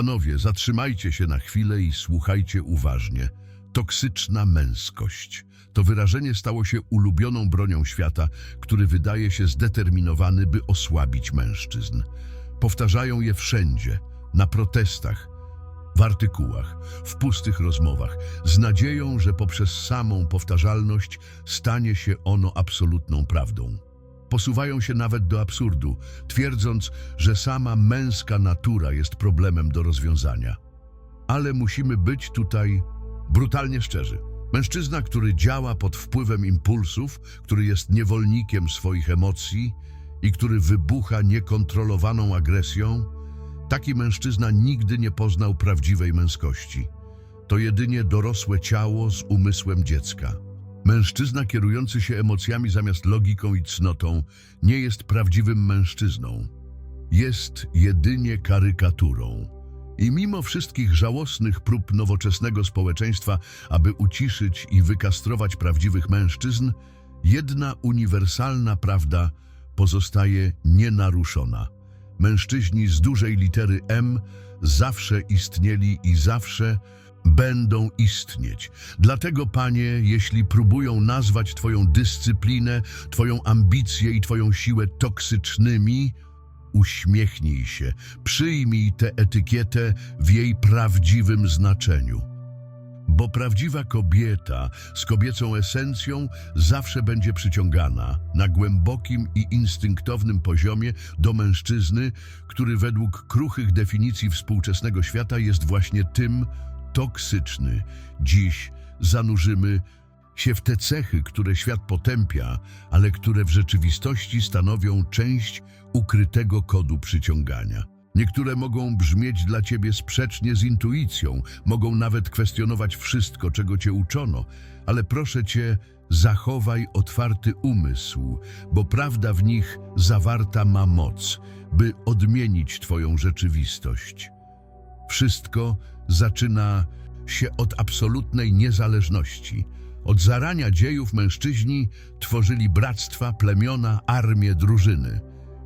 Panowie, zatrzymajcie się na chwilę i słuchajcie uważnie. Toksyczna męskość. To wyrażenie stało się ulubioną bronią świata, który wydaje się zdeterminowany, by osłabić mężczyzn. Powtarzają je wszędzie, na protestach, w artykułach, w pustych rozmowach, z nadzieją, że poprzez samą powtarzalność stanie się ono absolutną prawdą. Posuwają się nawet do absurdu, twierdząc, że sama męska natura jest problemem do rozwiązania. Ale musimy być tutaj brutalnie szczerzy. Mężczyzna, który działa pod wpływem impulsów, który jest niewolnikiem swoich emocji i który wybucha niekontrolowaną agresją, taki mężczyzna nigdy nie poznał prawdziwej męskości. To jedynie dorosłe ciało z umysłem dziecka. Mężczyzna kierujący się emocjami zamiast logiką i cnotą nie jest prawdziwym mężczyzną. Jest jedynie karykaturą. I mimo wszystkich żałosnych prób nowoczesnego społeczeństwa, aby uciszyć i wykastrować prawdziwych mężczyzn, jedna uniwersalna prawda pozostaje nienaruszona. Mężczyźni z dużej litery M zawsze istnieli i zawsze będą istnieć. Dlatego, panie, jeśli próbują nazwać twoją dyscyplinę, twoją ambicję i twoją siłę toksycznymi, uśmiechnij się, przyjmij tę etykietę w jej prawdziwym znaczeniu. Bo prawdziwa kobieta z kobiecą esencją zawsze będzie przyciągana na głębokim i instynktownym poziomie do mężczyzny, który według kruchych definicji współczesnego świata jest właśnie tym toksyczny. Dziś zanurzymy się w te cechy, które świat potępia, ale które w rzeczywistości stanowią część ukrytego kodu przyciągania. Niektóre mogą brzmieć dla ciebie sprzecznie z intuicją, mogą nawet kwestionować wszystko, czego cię uczono, ale proszę cię, zachowaj otwarty umysł, bo prawda w nich zawarta ma moc, by odmienić twoją rzeczywistość. Wszystko zaczyna się od absolutnej niezależności. Od zarania dziejów mężczyźni tworzyli bractwa, plemiona, armie, drużyny.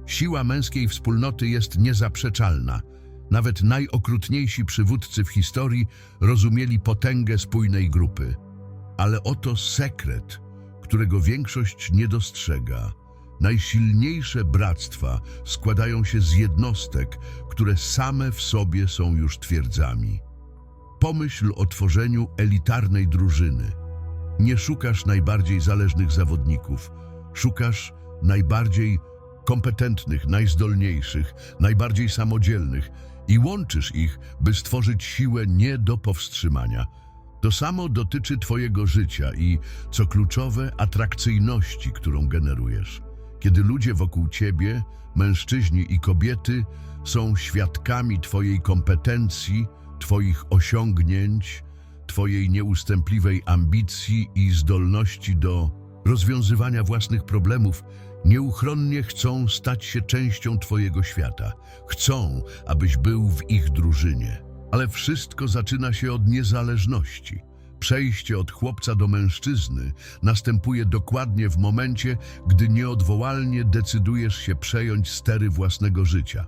Siła męskiej wspólnoty jest niezaprzeczalna. Nawet najokrutniejsi przywódcy w historii rozumieli potęgę spójnej grupy. Ale oto sekret, którego większość nie dostrzega. Najsilniejsze bractwa składają się z jednostek, które same w sobie są już twierdzami. Pomyśl o tworzeniu elitarnej drużyny. Nie szukasz najbardziej zależnych zawodników, szukasz najbardziej kompetentnych, najzdolniejszych, najbardziej samodzielnych i łączysz ich, by stworzyć siłę nie do powstrzymania. To samo dotyczy Twojego życia i, co kluczowe, atrakcyjności, którą generujesz. Kiedy ludzie wokół Ciebie, mężczyźni i kobiety, są świadkami Twojej kompetencji, Twoich osiągnięć, Twojej nieustępliwej ambicji i zdolności do rozwiązywania własnych problemów, nieuchronnie chcą stać się częścią Twojego świata. Chcą, abyś był w ich drużynie. Ale wszystko zaczyna się od niezależności. Przejście od chłopca do mężczyzny następuje dokładnie w momencie, gdy nieodwołalnie decydujesz się przejąć stery własnego życia.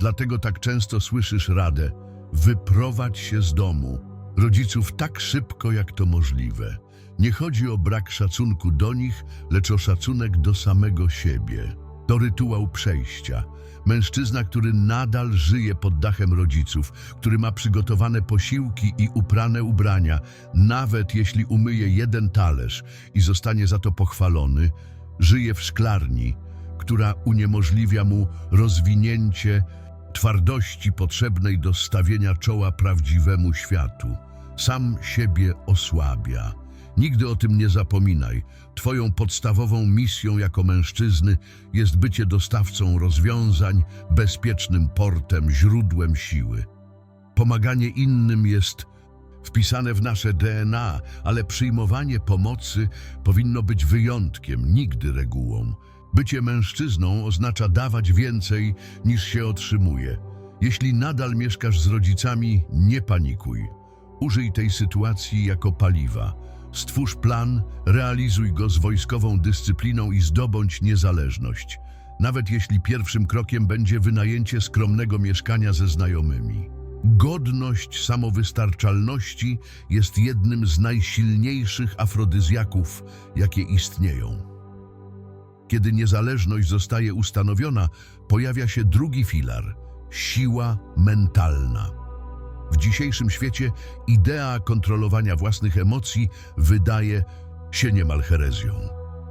Dlatego tak często słyszysz radę: wyprowadź się z domu, rodziców tak szybko, jak to możliwe. Nie chodzi o brak szacunku do nich, lecz o szacunek do samego siebie. To rytuał przejścia. Mężczyzna, który nadal żyje pod dachem rodziców, który ma przygotowane posiłki i uprane ubrania, nawet jeśli umyje jeden talerz i zostanie za to pochwalony, żyje w szklarni, która uniemożliwia mu rozwinięcie twardości potrzebnej do stawienia czoła prawdziwemu światu. Sam siebie osłabia. Nigdy o tym nie zapominaj. Twoją podstawową misją jako mężczyzny jest bycie dostawcą rozwiązań, bezpiecznym portem, źródłem siły. Pomaganie innym jest wpisane w nasze DNA, ale przyjmowanie pomocy powinno być wyjątkiem, nigdy regułą. Bycie mężczyzną oznacza dawać więcej niż się otrzymuje. Jeśli nadal mieszkasz z rodzicami, nie panikuj. Użyj tej sytuacji jako paliwa. Stwórz plan, realizuj go z wojskową dyscypliną i zdobądź niezależność. Nawet jeśli pierwszym krokiem będzie wynajęcie skromnego mieszkania ze znajomymi. Godność samowystarczalności jest jednym z najsilniejszych afrodyzjaków, jakie istnieją. Kiedy niezależność zostaje ustanowiona, pojawia się drugi filar siła mentalna. W dzisiejszym świecie idea kontrolowania własnych emocji wydaje się niemal herezją.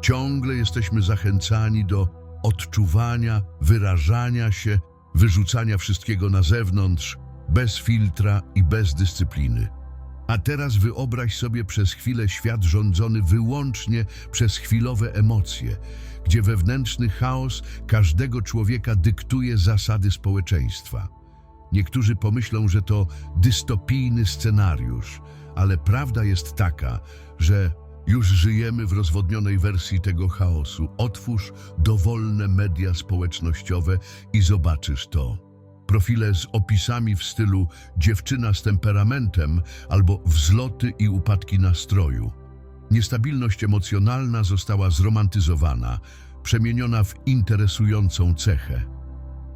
Ciągle jesteśmy zachęcani do odczuwania, wyrażania się, wyrzucania wszystkiego na zewnątrz, bez filtra i bez dyscypliny. A teraz wyobraź sobie przez chwilę świat rządzony wyłącznie przez chwilowe emocje, gdzie wewnętrzny chaos każdego człowieka dyktuje zasady społeczeństwa. Niektórzy pomyślą, że to dystopijny scenariusz, ale prawda jest taka, że już żyjemy w rozwodnionej wersji tego chaosu. Otwórz dowolne media społecznościowe i zobaczysz to. Profile z opisami w stylu dziewczyna z temperamentem albo wzloty i upadki nastroju. Niestabilność emocjonalna została zromantyzowana, przemieniona w interesującą cechę.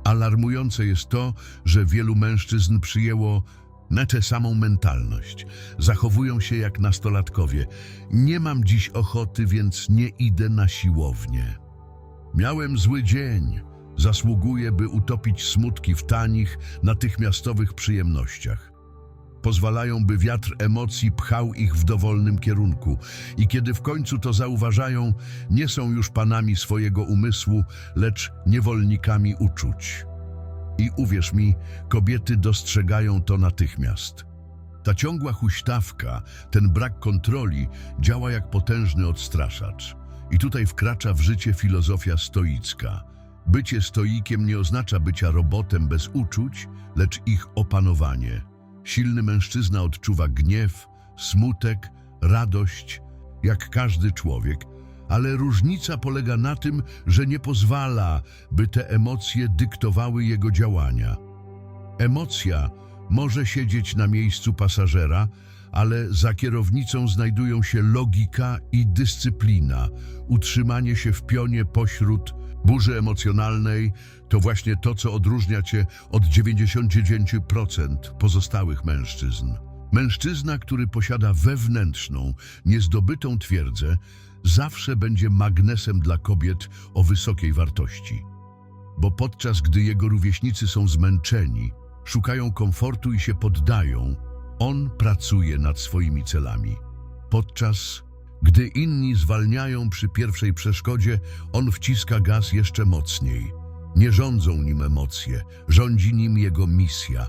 Alarmujące jest to, że wielu mężczyzn przyjęło na tę samą mentalność. Zachowują się jak nastolatkowie. Nie mam dziś ochoty, więc nie idę na siłownię. Miałem zły dzień. Zasługuję, by utopić smutki w tanich, natychmiastowych przyjemnościach. Pozwalają, by wiatr emocji pchał ich w dowolnym kierunku i kiedy w końcu to zauważają, nie są już panami swojego umysłu, lecz niewolnikami uczuć. I uwierz mi, kobiety dostrzegają to natychmiast. Ta ciągła huśtawka, ten brak kontroli działa jak potężny odstraszacz. I tutaj wkracza w życie filozofia stoicka. Bycie stoikiem nie oznacza bycia robotem bez uczuć, lecz ich opanowanie. Silny mężczyzna odczuwa gniew, smutek, radość, jak każdy człowiek, ale różnica polega na tym, że nie pozwala, by te emocje dyktowały jego działania. Emocja może siedzieć na miejscu pasażera, ale za kierownicą znajdują się logika i dyscyplina. Utrzymanie się w pionie pośród burzy emocjonalnej to właśnie to, co odróżnia cię od 99% pozostałych mężczyzn. Mężczyzna, który posiada wewnętrzną, niezdobytą twierdzę, zawsze będzie magnesem dla kobiet o wysokiej wartości. Bo podczas gdy jego rówieśnicy są zmęczeni, szukają komfortu i się poddają, on pracuje nad swoimi celami. Podczas gdy inni zwalniają przy pierwszej przeszkodzie, on wciska gaz jeszcze mocniej. Nie rządzą nim emocje, rządzi nim jego misja.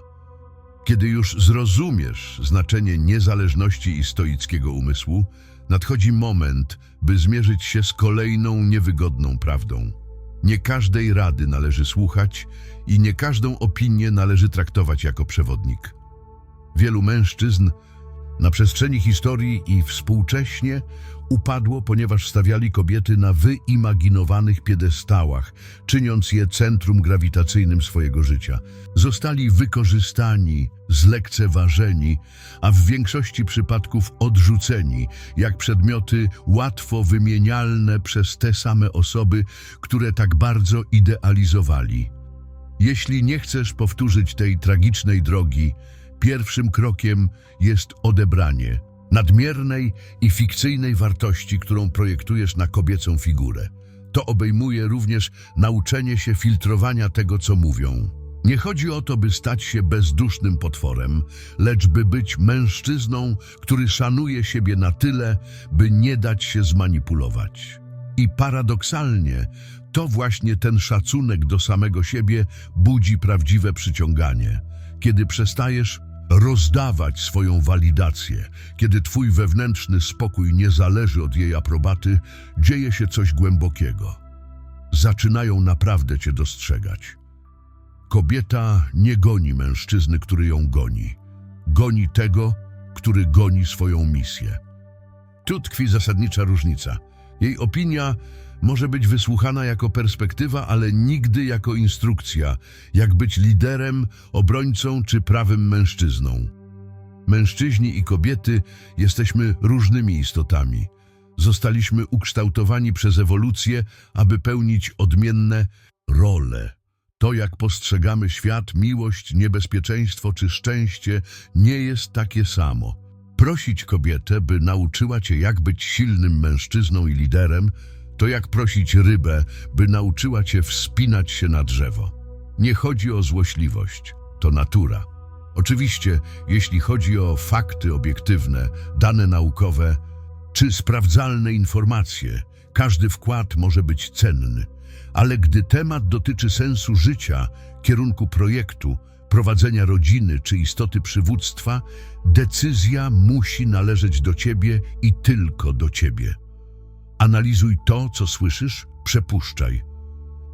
Kiedy już zrozumiesz znaczenie niezależności i stoickiego umysłu, nadchodzi moment, by zmierzyć się z kolejną niewygodną prawdą. Nie każdej rady należy słuchać i nie każdą opinię należy traktować jako przewodnik. Wielu mężczyzn na przestrzeni historii i współcześnie upadło, ponieważ stawiali kobiety na wyimaginowanych piedestałach, czyniąc je centrum grawitacyjnym swojego życia. Zostali wykorzystani, zlekceważeni, a w większości przypadków odrzuceni, jak przedmioty łatwo wymienialne przez te same osoby, które tak bardzo idealizowali. Jeśli nie chcesz powtórzyć tej tragicznej drogi, pierwszym krokiem jest odebranie nadmiernej i fikcyjnej wartości, którą projektujesz na kobiecą figurę. To obejmuje również nauczenie się filtrowania tego, co mówią. Nie chodzi o to, by stać się bezdusznym potworem, lecz by być mężczyzną, który szanuje siebie na tyle, by nie dać się zmanipulować. I paradoksalnie, to właśnie ten szacunek do samego siebie budzi prawdziwe przyciąganie. Kiedy przestajesz rozdawać swoją walidację, kiedy twój wewnętrzny spokój nie zależy od jej aprobaty, dzieje się coś głębokiego. Zaczynają naprawdę cię dostrzegać. Kobieta nie goni mężczyzny, który ją goni. Goni tego, który goni swoją misję. Tu tkwi zasadnicza różnica. Jej opinia może być wysłuchana jako perspektywa, ale nigdy jako instrukcja, jak być liderem, obrońcą czy prawym mężczyzną. Mężczyźni i kobiety jesteśmy różnymi istotami. Zostaliśmy ukształtowani przez ewolucję, aby pełnić odmienne role. To, jak postrzegamy świat, miłość, niebezpieczeństwo czy szczęście, nie jest takie samo. Prosić kobietę, by nauczyła cię, jak być silnym mężczyzną i liderem, to jak prosić rybę, by nauczyła cię wspinać się na drzewo. Nie chodzi o złośliwość, to natura. Oczywiście, jeśli chodzi o fakty obiektywne, dane naukowe czy sprawdzalne informacje, każdy wkład może być cenny, ale gdy temat dotyczy sensu życia, kierunku projektu, prowadzenia rodziny czy istoty przywództwa, decyzja musi należeć do ciebie i tylko do ciebie. Analizuj to, co słyszysz, przepuszczaj.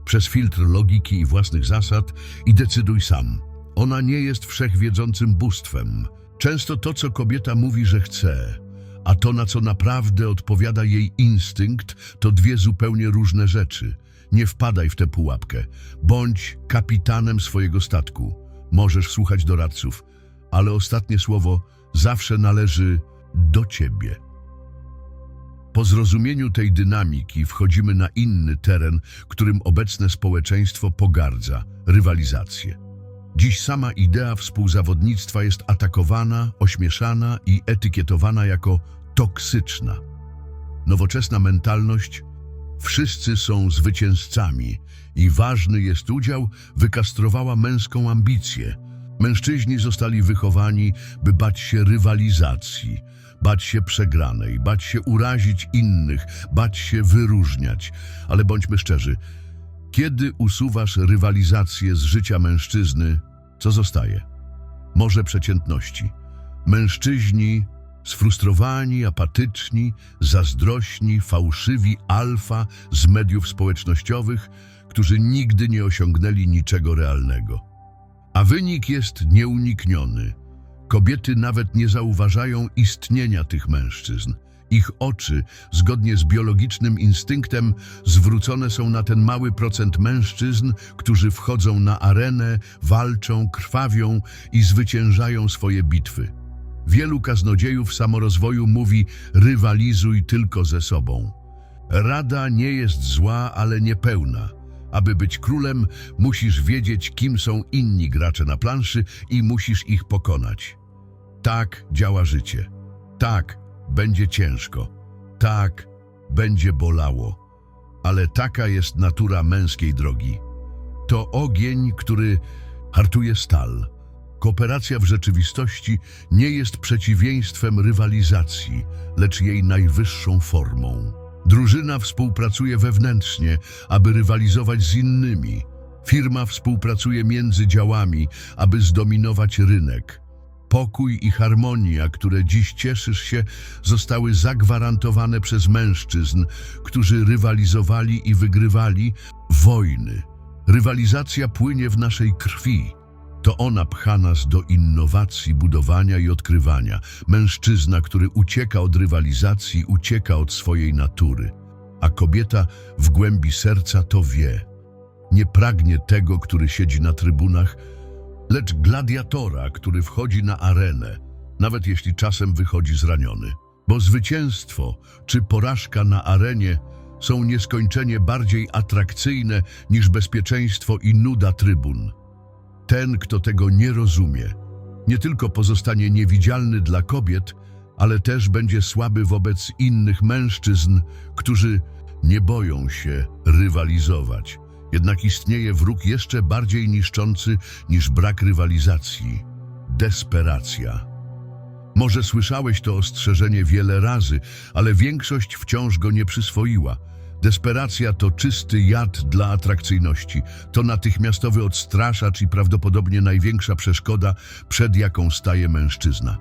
Przez filtr logiki i własnych zasad i decyduj sam. Ona nie jest wszechwiedzącym bóstwem. Często to, co kobieta mówi, że chce, a to, na co naprawdę odpowiada jej instynkt, to dwie zupełnie różne rzeczy. Nie wpadaj w tę pułapkę. Bądź kapitanem swojego statku. Możesz słuchać doradców, ale ostatnie słowo zawsze należy do ciebie. Po zrozumieniu tej dynamiki wchodzimy na inny teren, którym obecne społeczeństwo pogardza rywalizację. Dziś sama idea współzawodnictwa jest atakowana, ośmieszana i etykietowana jako toksyczna. Nowoczesna mentalność wszyscy są zwycięzcami i ważny jest udział wykastrowała męską ambicję. Mężczyźni zostali wychowani, by bać się rywalizacji, bać się przegranej, bać się urazić innych, bać się wyróżniać. Ale bądźmy szczerzy, kiedy usuwasz rywalizację z życia mężczyzny, co zostaje? Morze przeciętności. Mężczyźni sfrustrowani, apatyczni, zazdrośni, fałszywi alfa z mediów społecznościowych, którzy nigdy nie osiągnęli niczego realnego. A wynik jest nieunikniony. Kobiety nawet nie zauważają istnienia tych mężczyzn. Ich oczy, zgodnie z biologicznym instynktem, zwrócone są na ten mały procent mężczyzn, którzy wchodzą na arenę, walczą, krwawią i zwyciężają swoje bitwy. Wielu kaznodziejów samorozwoju mówi: rywalizuj tylko ze sobą. Rada nie jest zła, ale niepełna. Aby być królem, musisz wiedzieć, kim są inni gracze na planszy i musisz ich pokonać. Tak działa życie. Tak, będzie ciężko. Tak, będzie bolało. Ale taka jest natura męskiej drogi. To ogień, który hartuje stal. Kooperacja w rzeczywistości nie jest przeciwieństwem rywalizacji, lecz jej najwyższą formą. Drużyna współpracuje wewnętrznie, aby rywalizować z innymi. Firma współpracuje między działami, aby zdominować rynek. Pokój i harmonia, które dziś cieszysz się, zostały zagwarantowane przez mężczyzn, którzy rywalizowali i wygrywali wojny. Rywalizacja płynie w naszej krwi. To ona pcha nas do innowacji, budowania i odkrywania. Mężczyzna, który ucieka od rywalizacji, ucieka od swojej natury. A kobieta w głębi serca to wie. Nie pragnie tego, który siedzi na trybunach, lecz gladiatora, który wchodzi na arenę, nawet jeśli czasem wychodzi zraniony. Bo zwycięstwo czy porażka na arenie są nieskończenie bardziej atrakcyjne niż bezpieczeństwo i nuda trybun. Ten, kto tego nie rozumie, nie tylko pozostanie niewidzialny dla kobiet, ale też będzie słaby wobec innych mężczyzn, którzy nie boją się rywalizować. Jednak istnieje wróg jeszcze bardziej niszczący niż brak rywalizacji desperacja. Może słyszałeś to ostrzeżenie wiele razy, ale większość wciąż go nie przyswoiła. Desperacja to czysty jad dla atrakcyjności. To natychmiastowy odstraszacz i prawdopodobnie największa przeszkoda, przed jaką staje mężczyzna.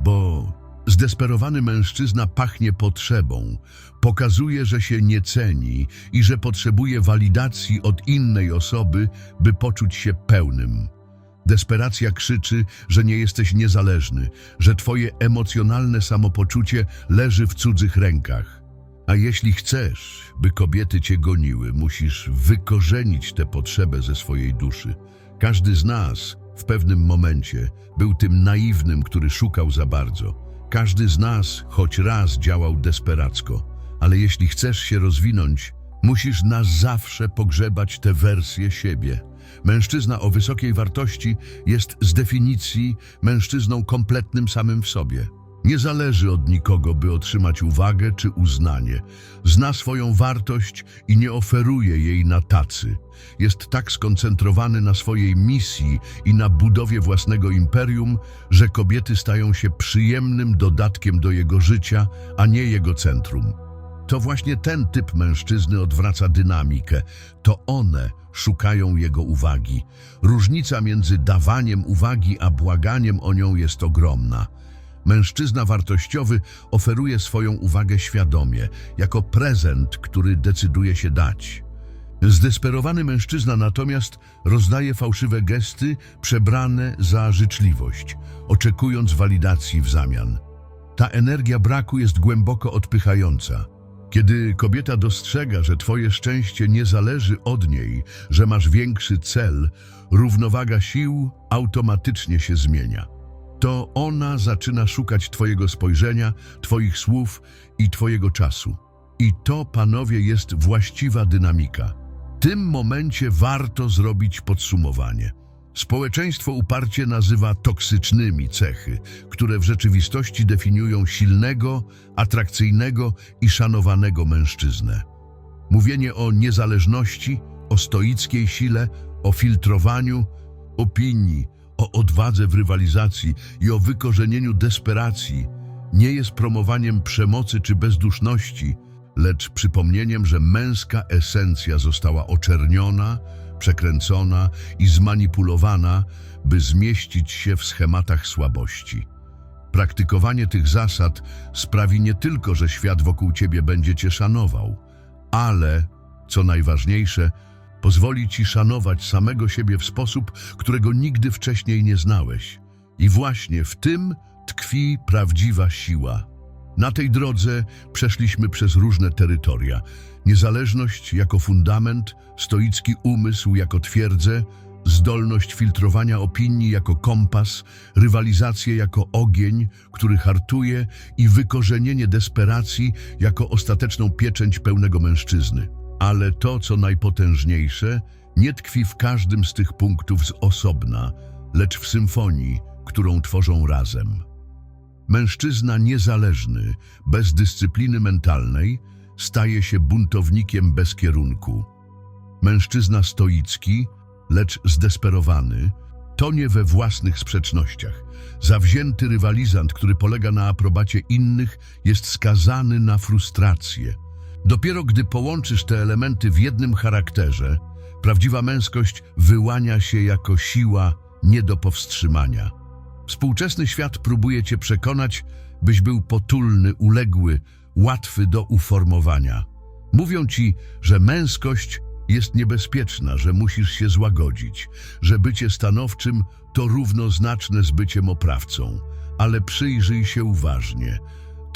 Bo zdesperowany mężczyzna pachnie potrzebą, pokazuje, że się nie ceni i że potrzebuje walidacji od innej osoby, by poczuć się pełnym. Desperacja krzyczy, że nie jesteś niezależny, że twoje emocjonalne samopoczucie leży w cudzych rękach. A jeśli chcesz, by kobiety cię goniły, musisz wykorzenić tę potrzebę ze swojej duszy. Każdy z nas w pewnym momencie był tym naiwnym, który szukał za bardzo. Każdy z nas choć raz działał desperacko. Ale jeśli chcesz się rozwinąć, Musisz na zawsze pogrzebać tę wersję siebie. Mężczyzna o wysokiej wartości jest z definicji mężczyzną kompletnym samym w sobie. Nie zależy od nikogo, by otrzymać uwagę czy uznanie. Zna swoją wartość i nie oferuje jej na tacy. Jest tak skoncentrowany na swojej misji i na budowie własnego imperium, że kobiety stają się przyjemnym dodatkiem do jego życia, a nie jego centrum. To właśnie ten typ mężczyzny odwraca dynamikę. To one szukają jego uwagi. Różnica między dawaniem uwagi a błaganiem o nią jest ogromna. Mężczyzna wartościowy oferuje swoją uwagę świadomie, jako prezent, który decyduje się dać. Zdesperowany mężczyzna natomiast rozdaje fałszywe gesty przebrane za życzliwość, oczekując walidacji w zamian. Ta energia braku jest głęboko odpychająca. Kiedy kobieta dostrzega, że twoje szczęście nie zależy od niej, że masz większy cel, równowaga sił automatycznie się zmienia. To ona zaczyna szukać twojego spojrzenia, twoich słów i twojego czasu. I to, panowie, jest właściwa dynamika. W tym momencie warto zrobić podsumowanie. Społeczeństwo uparcie nazywa toksycznymi cechy, które w rzeczywistości definiują silnego, atrakcyjnego i szanowanego mężczyznę. Mówienie o niezależności, o stoickiej sile, o filtrowaniu opinii, o odwadze w rywalizacji i o wykorzenieniu desperacji nie jest promowaniem przemocy czy bezduszności, lecz przypomnieniem, że męska esencja została oczerniona, przekręcona i zmanipulowana, by zmieścić się w schematach słabości. Praktykowanie tych zasad sprawi nie tylko, że świat wokół ciebie będzie cię szanował, ale, co najważniejsze, pozwoli ci szanować samego siebie w sposób, którego nigdy wcześniej nie znałeś. I właśnie w tym tkwi prawdziwa siła. Na tej drodze przeszliśmy przez różne terytoria. Niezależność jako fundament, stoicki umysł jako twierdzę, zdolność filtrowania opinii jako kompas, rywalizację jako ogień, który hartuje i wykorzenienie desperacji jako ostateczną pieczęć pełnego mężczyzny. Ale to, co najpotężniejsze, nie tkwi w każdym z tych punktów z osobna, lecz w symfonii, którą tworzą razem. Mężczyzna niezależny, bez dyscypliny mentalnej, staje się buntownikiem bez kierunku. Mężczyzna stoicki, lecz zdesperowany, tonie we własnych sprzecznościach. Zawzięty rywalizant, który polega na aprobacie innych, jest skazany na frustrację. Dopiero gdy połączysz te elementy w jednym charakterze, prawdziwa męskość wyłania się jako siła nie do powstrzymania. Współczesny świat próbuje cię przekonać, byś był potulny, uległy, łatwy do uformowania. Mówią ci, że męskość jest niebezpieczna, że musisz się złagodzić, że bycie stanowczym to równoznaczne z byciem oprawcą. Ale przyjrzyj się uważnie.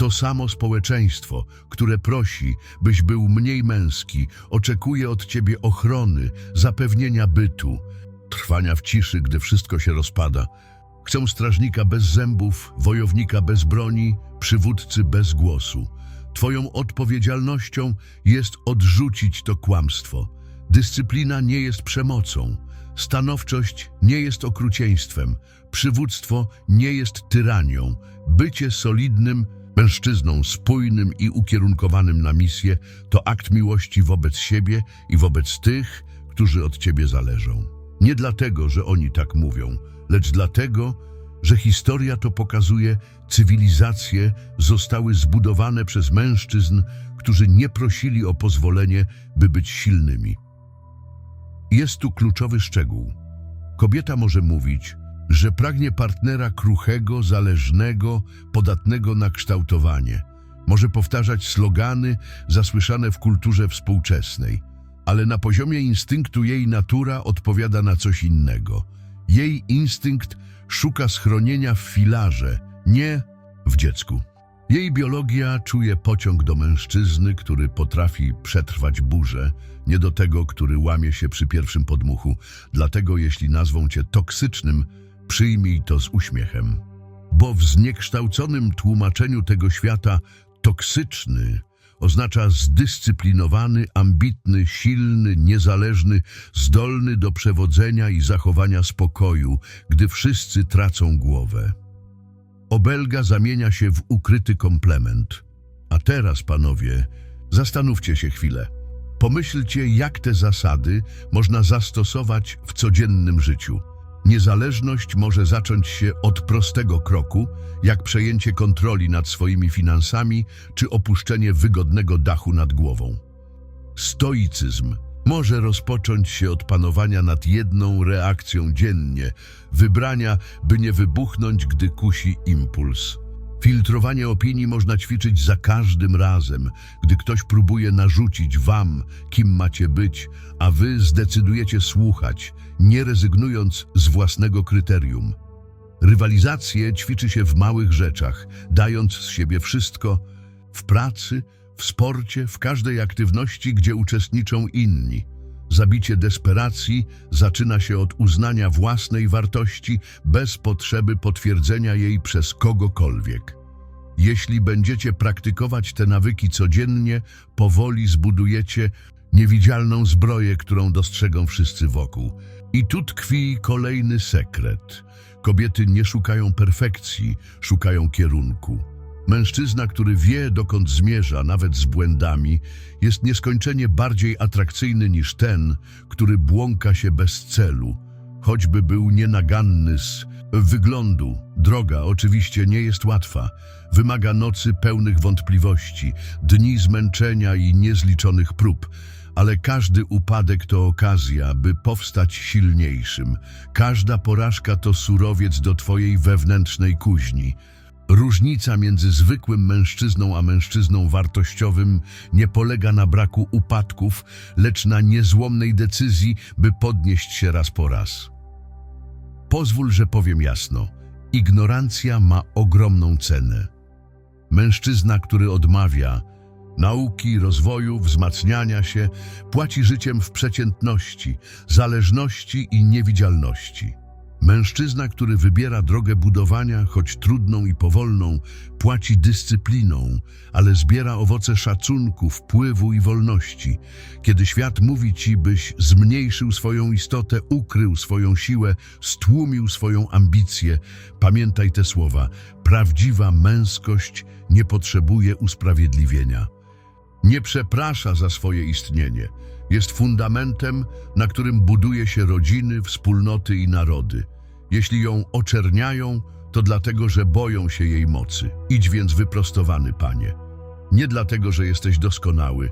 To samo społeczeństwo, które prosi, byś był mniej męski, oczekuje od ciebie ochrony, zapewnienia bytu, trwania w ciszy, gdy wszystko się rozpada. Chcą strażnika bez zębów, wojownika bez broni, przywódcy bez głosu. Twoją odpowiedzialnością jest odrzucić to kłamstwo. Dyscyplina nie jest przemocą. Stanowczość nie jest okrucieństwem. Przywództwo nie jest tyranią. Bycie solidnym mężczyzną, spójnym i ukierunkowanym na misję to akt miłości wobec siebie i wobec tych, którzy od ciebie zależą. Nie dlatego, że oni tak mówią, lecz dlatego, że historia to pokazuje, cywilizacje zostały zbudowane przez mężczyzn, którzy nie prosili o pozwolenie, by być silnymi. Jest tu kluczowy szczegół. Kobieta może mówić, że pragnie partnera kruchego, zależnego, podatnego na kształtowanie. Może powtarzać slogany zasłyszane w kulturze współczesnej, ale na poziomie instynktu jej natura odpowiada na coś innego. Jej instynkt szuka schronienia w filarze, nie w dziecku. Jej biologia czuje pociąg do mężczyzny, który potrafi przetrwać burzę, nie do tego, który łamie się przy pierwszym podmuchu. Dlatego jeśli nazwą cię toksycznym, przyjmij to z uśmiechem. Bo w zniekształconym tłumaczeniu tego świata toksyczny Oznacza zdyscyplinowany, ambitny, silny, niezależny, zdolny do przewodzenia i zachowania spokoju, gdy wszyscy tracą głowę. Obelga zamienia się w ukryty komplement. A teraz, panowie, zastanówcie się chwilę. Pomyślcie, jak te zasady można zastosować w codziennym życiu. Niezależność może zacząć się od prostego kroku, jak przejęcie kontroli nad swoimi finansami czy opuszczenie wygodnego dachu nad głową. Stoicyzm może rozpocząć się od panowania nad jedną reakcją dziennie, wybrania, by nie wybuchnąć, gdy kusi impuls. Filtrowanie opinii można ćwiczyć za każdym razem, gdy ktoś próbuje narzucić wam, kim macie być, a wy zdecydujecie słuchać, nie rezygnując z własnego kryterium. Rywalizację ćwiczy się w małych rzeczach, dając z siebie wszystko w pracy, w sporcie, w każdej aktywności, gdzie uczestniczą inni. Zabicie desperacji zaczyna się od uznania własnej wartości bez potrzeby potwierdzenia jej przez kogokolwiek. Jeśli będziecie praktykować te nawyki codziennie, powoli zbudujecie niewidzialną zbroję, którą dostrzegą wszyscy wokół. I tu tkwi kolejny sekret. Kobiety nie szukają perfekcji, szukają kierunku. Mężczyzna, który wie, dokąd zmierza, nawet z błędami, jest nieskończenie bardziej atrakcyjny niż ten, który błąka się bez celu, choćby był nienaganny z wyglądu. Droga oczywiście nie jest łatwa. Wymaga nocy pełnych wątpliwości, dni zmęczenia i niezliczonych prób, ale każdy upadek to okazja, by powstać silniejszym. Każda porażka to surowiec do twojej wewnętrznej kuźni. Różnica między zwykłym mężczyzną a mężczyzną wartościowym nie polega na braku upadków, lecz na niezłomnej decyzji, by podnieść się raz po raz. Pozwól, że powiem jasno. Ignorancja ma ogromną cenę. Mężczyzna, który odmawia nauki, rozwoju, wzmacniania się, płaci życiem w przeciętności, zależności i niewidzialności. Mężczyzna, który wybiera drogę budowania, choć trudną i powolną, płaci dyscypliną, ale zbiera owoce szacunku, wpływu i wolności. Kiedy świat mówi ci, byś zmniejszył swoją istotę, ukrył swoją siłę, stłumił swoją ambicję, pamiętaj te słowa. Prawdziwa męskość nie potrzebuje usprawiedliwienia. Nie przeprasza za swoje istnienie. Jest fundamentem, na którym buduje się rodziny, wspólnoty i narody. Jeśli ją oczerniają, to dlatego, że boją się jej mocy. Idź więc wyprostowany, panie. Nie dlatego, że jesteś doskonały,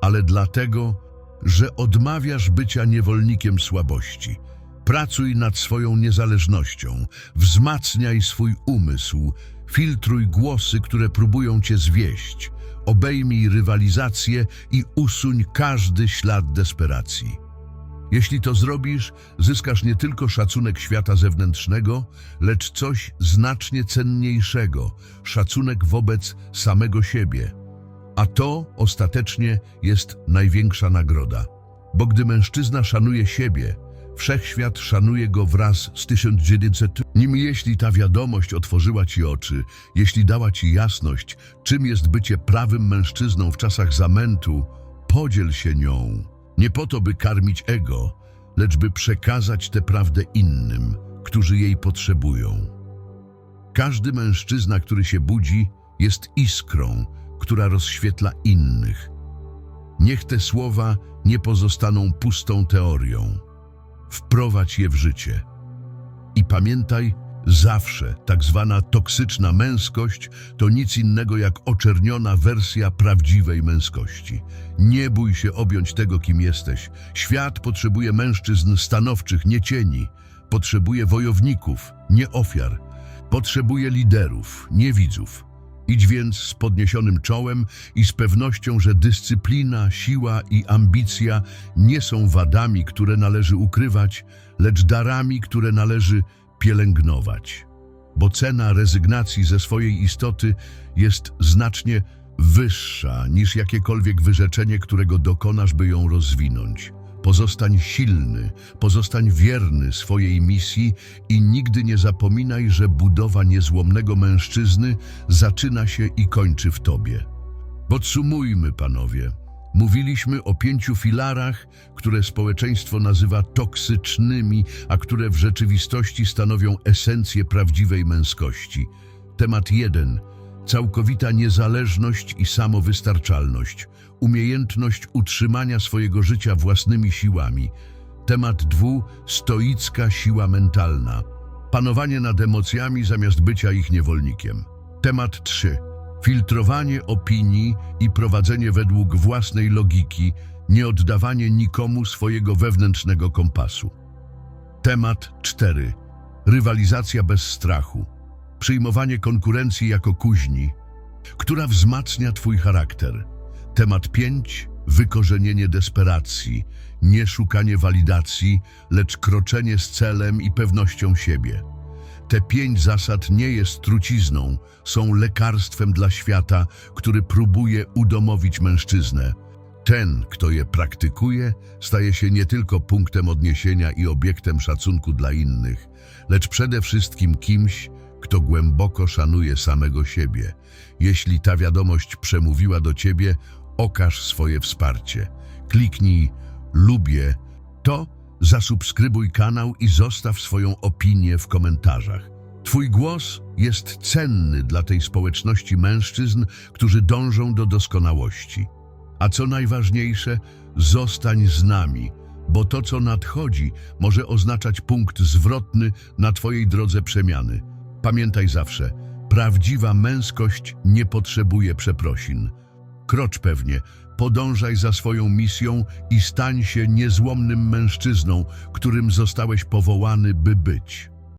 ale dlatego, że odmawiasz bycia niewolnikiem słabości. Pracuj nad swoją niezależnością, wzmacniaj swój umysł, filtruj głosy, które próbują cię zwieść, obejmij rywalizację i usuń każdy ślad desperacji. Jeśli to zrobisz, zyskasz nie tylko szacunek świata zewnętrznego, lecz coś znacznie cenniejszego szacunek wobec samego siebie. A to ostatecznie jest największa nagroda. Bo gdy mężczyzna szanuje siebie, wszechświat szanuje go wraz z 1900. Nim jeśli ta wiadomość otworzyła ci oczy, jeśli dała ci jasność, czym jest bycie prawym mężczyzną w czasach zamętu, podziel się nią. Nie po to, by karmić ego, lecz by przekazać tę prawdę innym, którzy jej potrzebują. Każdy mężczyzna, który się budzi, jest iskrą, która rozświetla innych. Niech te słowa nie pozostaną pustą teorią. Wprowadź je w życie. I pamiętaj, zawsze tak zwana toksyczna męskość to nic innego jak oczerniona wersja prawdziwej męskości. Nie bój się objąć tego, kim jesteś. Świat potrzebuje mężczyzn stanowczych, nie cieni. Potrzebuje wojowników, nie ofiar. Potrzebuje liderów, nie widzów. Idź więc z podniesionym czołem i z pewnością, że dyscyplina, siła i ambicja nie są wadami, które należy ukrywać, lecz darami, które należy pielęgnować. Bo cena rezygnacji ze swojej istoty jest znacznie wyższa niż jakiekolwiek wyrzeczenie, którego dokonasz, by ją rozwinąć. Pozostań silny, pozostań wierny swojej misji i nigdy nie zapominaj, że budowa niezłomnego mężczyzny zaczyna się i kończy w tobie. Podsumujmy, panowie. Mówiliśmy o pięciu filarach, które społeczeństwo nazywa toksycznymi, a które w rzeczywistości stanowią esencję prawdziwej męskości. Temat jeden. Całkowita niezależność i samowystarczalność. Umiejętność utrzymania swojego życia własnymi siłami. Temat dwu. Stoicka siła mentalna. Panowanie nad emocjami zamiast bycia ich niewolnikiem. Temat 3. Filtrowanie opinii i prowadzenie według własnej logiki, nie oddawanie nikomu swojego wewnętrznego kompasu. Temat 4. Rywalizacja bez strachu. Przyjmowanie konkurencji jako kuźni, która wzmacnia Twój charakter. Temat 5. Wykorzenienie desperacji. Nie szukanie walidacji, lecz kroczenie z celem i pewnością siebie. Te pięć zasad nie jest trucizną, są lekarstwem dla świata, który próbuje udomowić mężczyznę. Ten, kto je praktykuje, staje się nie tylko punktem odniesienia i obiektem szacunku dla innych, lecz przede wszystkim kimś, kto głęboko szanuje samego siebie. Jeśli ta wiadomość przemówiła do ciebie, okaż swoje wsparcie. Kliknij lubię to, zasubskrybuj kanał i zostaw swoją opinię w komentarzach. Twój głos jest cenny dla tej społeczności mężczyzn, którzy dążą do doskonałości. A co najważniejsze, zostań z nami, bo to, co nadchodzi, może oznaczać punkt zwrotny na Twojej drodze przemiany. Pamiętaj zawsze, prawdziwa męskość nie potrzebuje przeprosin. Krocz pewnie, podążaj za swoją misją i stań się niezłomnym mężczyzną, którym zostałeś powołany, by być.